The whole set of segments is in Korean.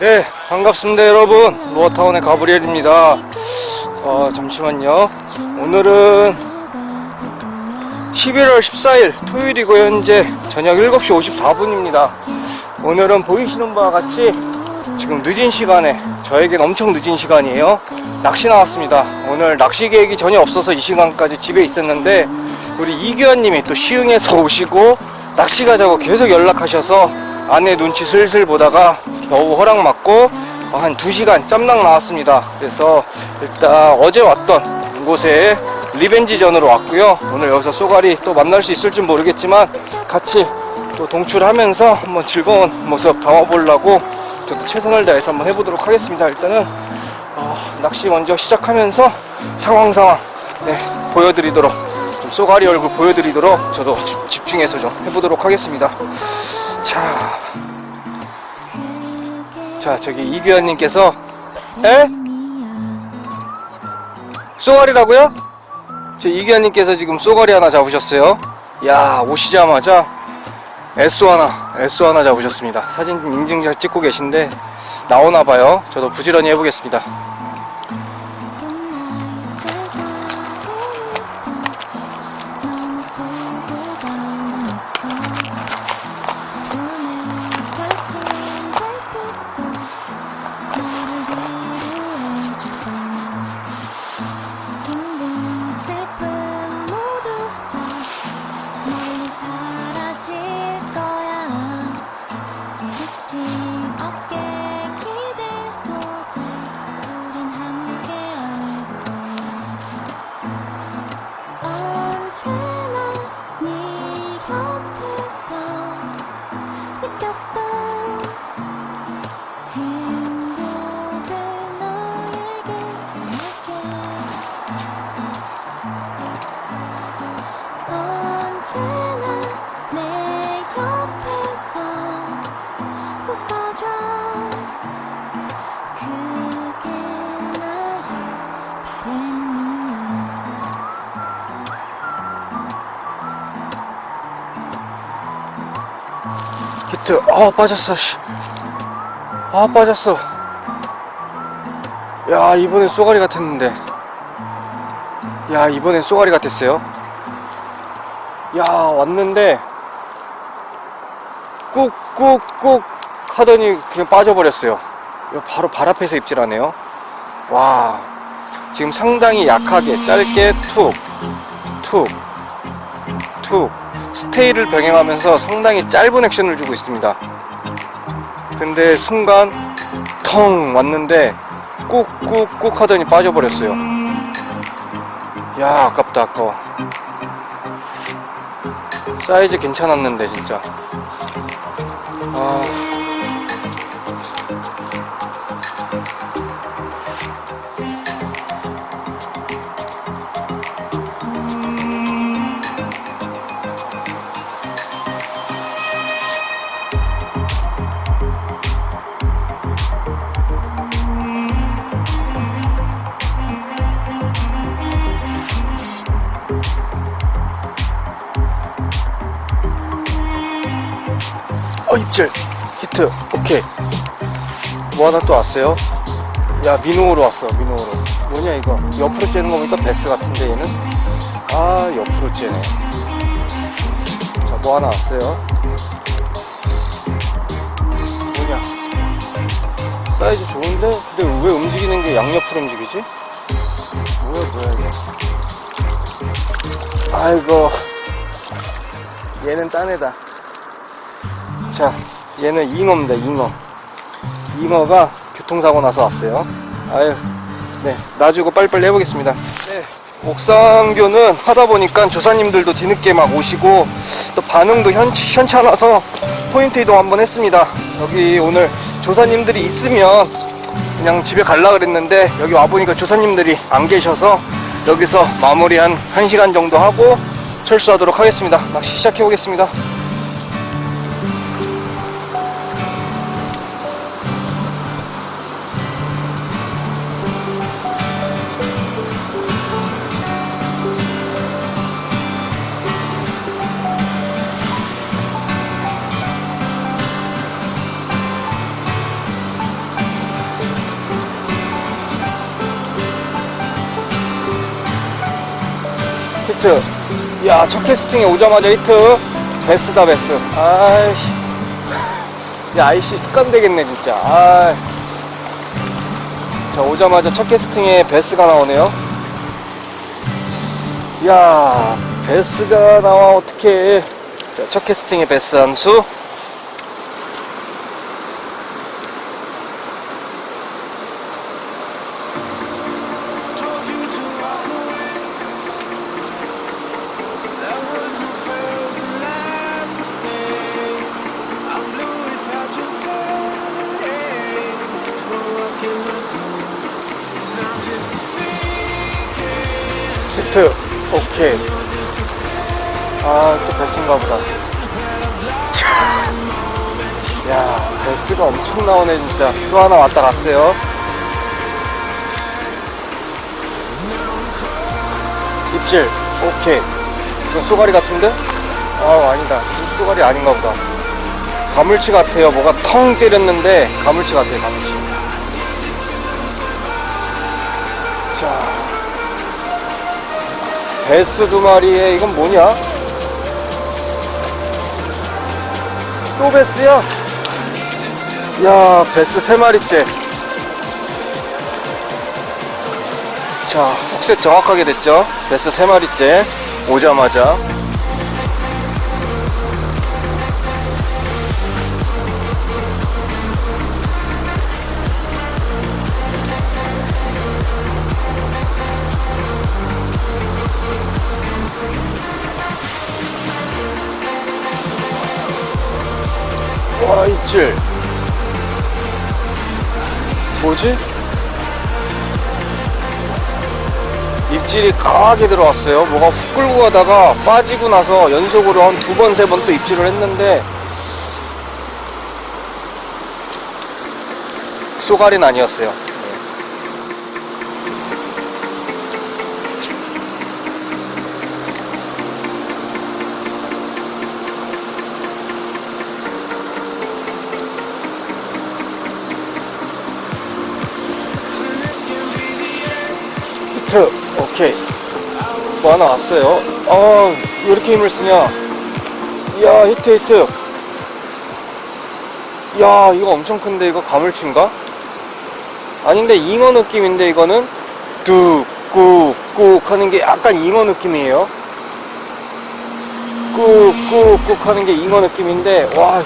네, 반갑습니다, 여러분. 루어타운의 가브리엘입니다. 어, 잠시만요. 오늘은 11월 14일 토요일이고 현재 저녁 7시 54분입니다. 오늘은 보이시는 바와 같이 지금 늦은 시간에 저에겐 엄청 늦은 시간이에요. 낚시 나왔습니다. 오늘 낚시 계획이 전혀 없어서 이 시간까지 집에 있었는데 우리 이규환님이 또 시흥에서 오시고 낚시 가자고 계속 연락하셔서 아내 눈치 슬슬 보다가 겨우 허락 받고 한 2시간 짬낭 나왔습니다. 그래서 일단 어제 왔던 곳에 리벤지전으로 왔고요. 오늘 여기서 쏘가리 또 만날 수 있을지 모르겠지만 같이 또 동출하면서 한번 즐거운 모습 담아보려고 저도 최선을 다해서 한번 해보도록 하겠습니다. 일단은 어, 낚시 먼저 시작하면서 상황 상황 네, 보여드리도록 좀 쏘가리 얼굴 보여드리도록 저도 집- 집중해서 좀 해보도록 하겠습니다. 자, 자 저기 이규현님께서 에? 쏘가리라고요? 제 이규현님께서 지금 쏘가리 하나 잡으셨어요. 야 오시자마자 에쏘 하나, 에쏘 하나 잡으셨습니다. 사진 인증샷 찍고 계신데 나오나봐요. 저도 부지런히 해보겠습니다. 히트, 아 빠졌어. 씨. 아 빠졌어. 야 이번엔 쏘가리 같았는데. 야 이번엔 쏘가리 같았어요. 야 왔는데 꾹꾹꾹 하더니 그냥 빠져버렸어요. 바로 발 앞에서 입질하네요. 와 지금 상당히 약하게 짧게 툭 툭, 툭 스테이를 병행하면서 상당히 짧은 액션을 주고 있습니다. 근데 순간 텅 왔는데 꾹꾹꾹 하더니 빠져버렸어요. 야 아깝다 아까워. 사이즈 괜찮았는데 진짜. 아. 어 입질 히트 오케이. 뭐 하나 또 왔어요? 야 민호로 왔어 민호로. 뭐냐 이거. 옆으로 째는 거 보니까 베스 같은데 얘는? 아 옆으로 째네. 자 뭐 하나 왔어요? 뭐냐? 사이즈 좋은데? 근데 왜 움직이는 게 양옆으로 움직이지? 뭐야 뭐야 이게? 아이고. 얘는 딴 애다 자, 얘는 잉어입니다, 잉어. 잉어가 교통사고 나서 왔어요. 아유, 네, 놔주고 빨리빨리 해보겠습니다. 네, 옥상교는 하다 보니까 조사님들도 뒤늦게 막 오시고, 또 반응도 현, 현찮아서 포인트 이동 한번 했습니다. 여기 오늘 조사님들이 있으면 그냥 집에 갈라 그랬는데, 여기 와보니까 조사님들이 안 계셔서 여기서 마무리 한 1시간 정도 하고 철수하도록 하겠습니다. 낚시 시작해 보겠습니다. 히트. 야, 첫 캐스팅에 오자마자 히트. 베스다, 베스. 아이씨. 야, 아이씨 습관 되겠네, 진짜. 아 자, 오자마자 첫 캐스팅에 베스가 나오네요. 야, 베스가 나와. 자, 첫 캐스팅에 베스 한 수. 히트. 오케이. 아, 또 베스인가 보다. 야, 베스가 엄청 나오네, 진짜. 또 하나 왔다 갔어요. 입질. 오케이. 이건 쏘가리 같은데? 아, 아니다. 이 쏘가리 아닌가 보다. 가물치 같아요. 뭐가 텅 때렸는데, 가물치 같아요, 가물치. 베스 두 마리에 이건 뭐냐? 또 베스야? 야, 베스 세 마리째. 자, 혹set 정확하게 됐죠? 베스 세 마리째. 오자마자. 입질이 강하게 들어왔어요. 뭐가 훅 끌고 가다가 빠지고 나서 연속으로 한 두 번, 세 번 또 입질을 했는데, 쏘가리는 아니었어요. 히트 오케이 뭐 하나 왔어요. 아 왜 이렇게 힘을 쓰냐? 이야 히트 히트. 이야 이거 엄청 큰데 이거 가물치인가? 아닌데 잉어 느낌인데 이거는 뚝꾹꾹 하는 게 약간 잉어 느낌이에요. 꾹꾹꾹 하는 게 잉어 느낌인데 와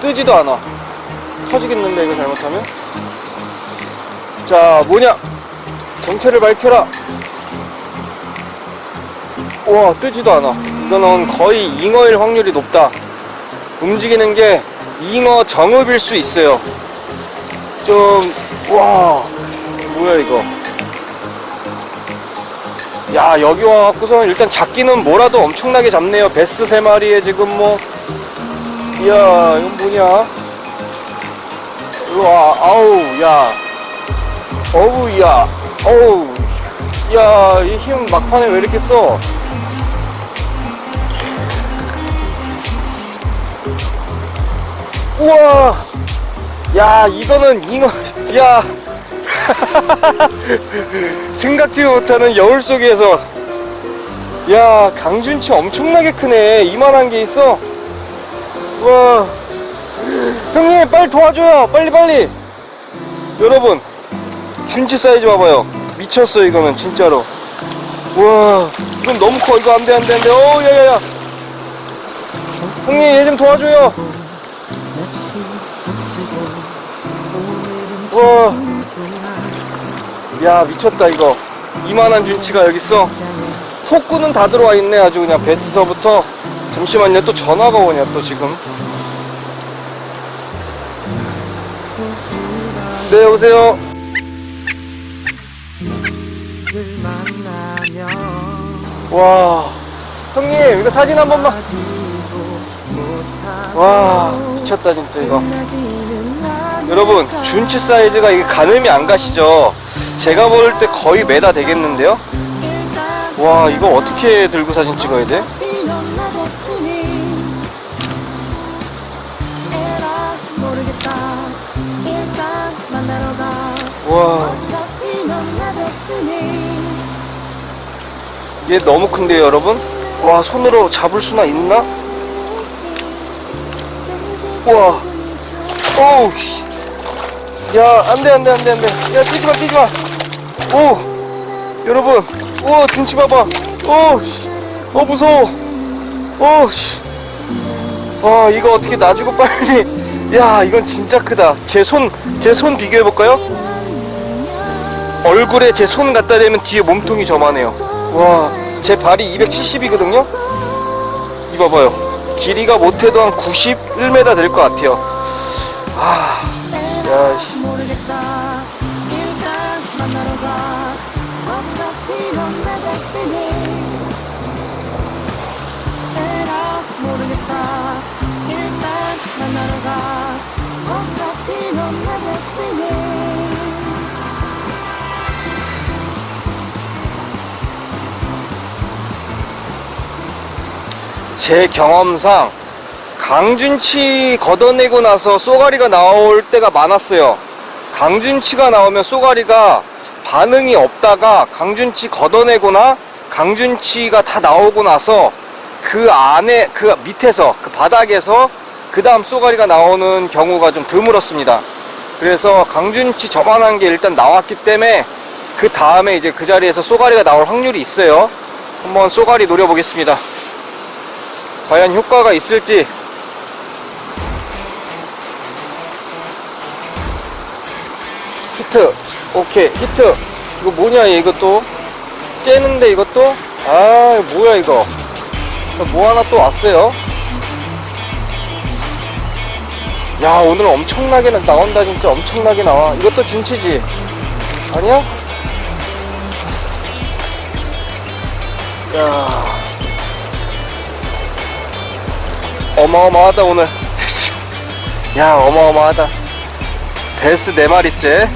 뜨지도 않아. 터지겠는데 이거 잘못하면? 자 뭐냐? 정체를 밝혀라. 우와, 뜨지도 않아. 이거는 거의 잉어일 확률이 높다. 움직이는 게 잉어 정읍일 수 있어요. 좀, 와, 뭐야, 이거. 야, 여기 와갖고서 일단 잡기는 뭐라도 엄청나게 잡네요. 베스 세 마리에 지금 뭐, 이야, 이건 뭐냐. 우와, 아우, 야. 어우, 야. 어우, 야, 이 힘 막판에 왜 이렇게 써? 우와, 야, 이거는 잉어, 야, 생각지 못하는 여울 속에서, 야, 강준치 엄청나게 크네. 이만한 게 있어. 우와, 형님, 빨리 도와줘요. 빨리, 빨리. 여러분, 준치 사이즈 봐봐요. 미쳤어 이거는 진짜로. 와, 이건 너무 커. 이거 안돼 안돼 안돼. 어, 야야야. 형님 얘 좀 도와줘요. 와, 야 미쳤다 이거. 이만한 준치가 여기 있어. 폭구는 다 들어와 있네 아주 그냥 베스서부터. 잠시만요 또 전화가 오냐 또 지금. 네 여보세요. 와 형님 이거 사진 한 번만 와 미쳤다 진짜 이거. 여러분 준치 사이즈가 이게 가늠이 안 가시죠? 제가 볼 때 거의 메다 되겠는데요? 와 이거 어떻게 들고 사진 찍어야 돼? 와. 얘 너무 큰데요 여러분? 와 손으로 잡을 수나 있나 우와. 오우 씨. 야 안돼 안돼 안돼 안돼. 야 뛰지마 뛰지마. 오 여러분. 우와 중치 봐봐. 오어 무서워. 오씨. 와 이거 어떻게 놔주고 빨리. 야 이건 진짜 크다. 제 손 제 손 비교해 볼까요? 얼굴에 제 손 갖다 대면 뒤에 몸통이 저만해요. 와 제 발이 270이거든요? 이봐봐요 길이가 못해도 한 91m 될 것 같아요 아 야, 씨. 제 경험상 강준치 걷어내고 나서 쏘가리가 나올 때가 많았어요. 강준치가 나오면 쏘가리가 반응이 없다가 강준치 걷어내거나 강준치가 다 나오고 나서 그 안에 그 밑에서 그 바닥에서 그 다음 쏘가리가 나오는 경우가 좀 드물었습니다. 그래서 강준치 저만한 게 일단 나왔기 때문에 그 다음에 이제 그 자리에서 쏘가리가 나올 확률이 있어요. 한번 쏘가리 노려보겠습니다. 과연 효과가 있을지. 히트. 오케이 히트. 이거 뭐냐 얘 이것도? 째는데 이것도? 아 뭐야 이거. 뭐 하나 또 왔어요? 야 오늘 엄청나게 나- 나온다 진짜. 엄청나게 나와. 이것도 준치지. 아니야? 야 어마어마하다 오늘. 야 어마어마하다. 베스 네 마리째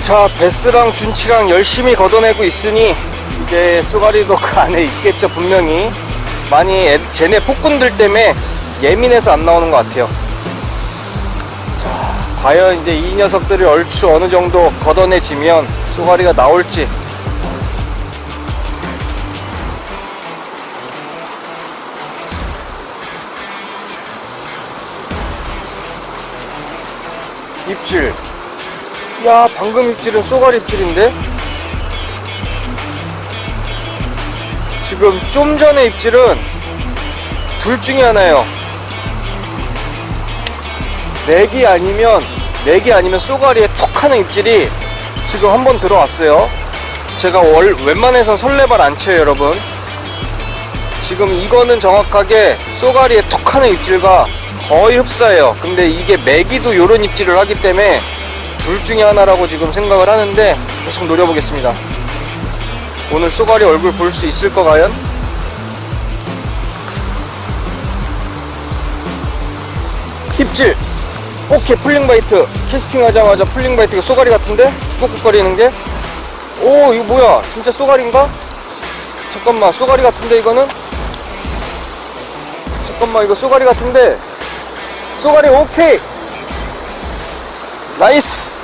자 베스랑 준치랑 열심히 걷어내고 있으니 이제 쏘가리도 그 안에 있겠죠 분명히. 많이 애- 쟤네 폭군들 때문에 예민해서 안 나오는 것 같아요. 자 과연 이제 이 녀석들을 얼추 어느 정도 걷어내지면 쏘가리가 나올지 입질. 야, 방금 입질은 쏘가리 입질인데? 지금 좀 전에 입질은 둘 중에 하나예요. 내기 아니면, 내기 아니면 쏘가리에 톡 하는 입질이 지금 한 번 들어왔어요. 제가 월, 웬만해선 설레발 안 쳐요, 여러분. 지금 이거는 정확하게 쏘가리에 톡 하는 입질과 거의 흡사해요. 근데 이게 매기도 요런 입질을 하기 때문에 둘 중에 하나라고 지금 생각을 하는데 계속 노려보겠습니다. 오늘 쏘가리 얼굴 볼 수 있을 거 과연? 입질! 오케이 풀링 바이트 캐스팅 하자마자 풀링 바이트가 쏘가리 같은데? 꾹꾹거리는 게? 오 이거 뭐야 진짜 쏘가리인가? 잠깐만 쏘가리 같은데 이거는? 잠깐만 이거 쏘가리 같은데 쏘가리 오케이. 나이스.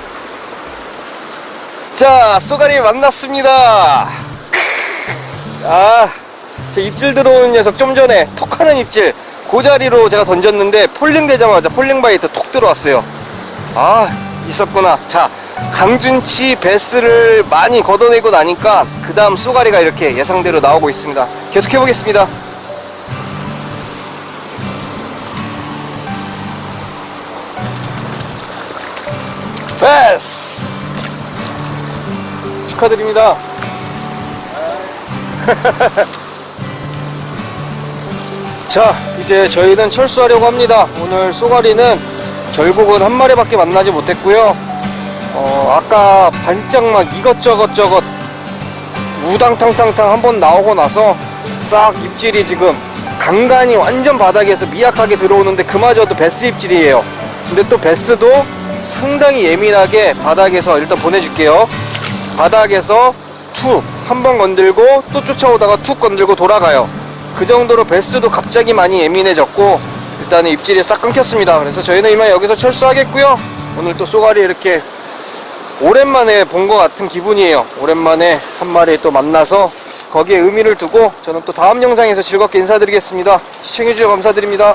자 쏘가리 만났습니다. 아제 입질 들어오는 녀석 좀 전에 톡 하는 입질 그 자리로 제가 던졌는데 폴링 되자마자 폴링 바이트 톡 들어왔어요. 아 있었구나. 자 강준치 베스를 많이 걷어내고 나니까 그 다음 쏘가리가 이렇게 예상대로 나오고 있습니다. 계속 해 보겠습니다 베스! 축하드립니다. 자 이제 저희는 철수하려고 합니다. 오늘 쏘가리는 결국은 한 마리밖에 만나지 못했고요. 어, 아까 반짝 막 이것저것 저것 우당탕탕탕 한 번 나오고 나서 싹 입질이 지금 간간히 완전 바닥에서 미약하게 들어오는데 그마저도 베스 입질이에요. 근데 또 베스도 상당히 예민하게 바닥에서 일단 보내줄게요 바닥에서 툭 한 번 건들고 또 쫓아오다가 툭 건들고 돌아가요 그 정도로 베스도 갑자기 많이 예민해졌고 일단은 입질이 싹 끊겼습니다 그래서 저희는 이만 여기서 철수하겠고요 오늘 또 쏘가리 이렇게 오랜만에 본 것 같은 기분이에요. 오랜만에 한 마리 또 만나서 거기에 의미를 두고 저는 또 다음 영상에서 즐겁게 인사드리겠습니다. 시청해주셔서 감사드립니다.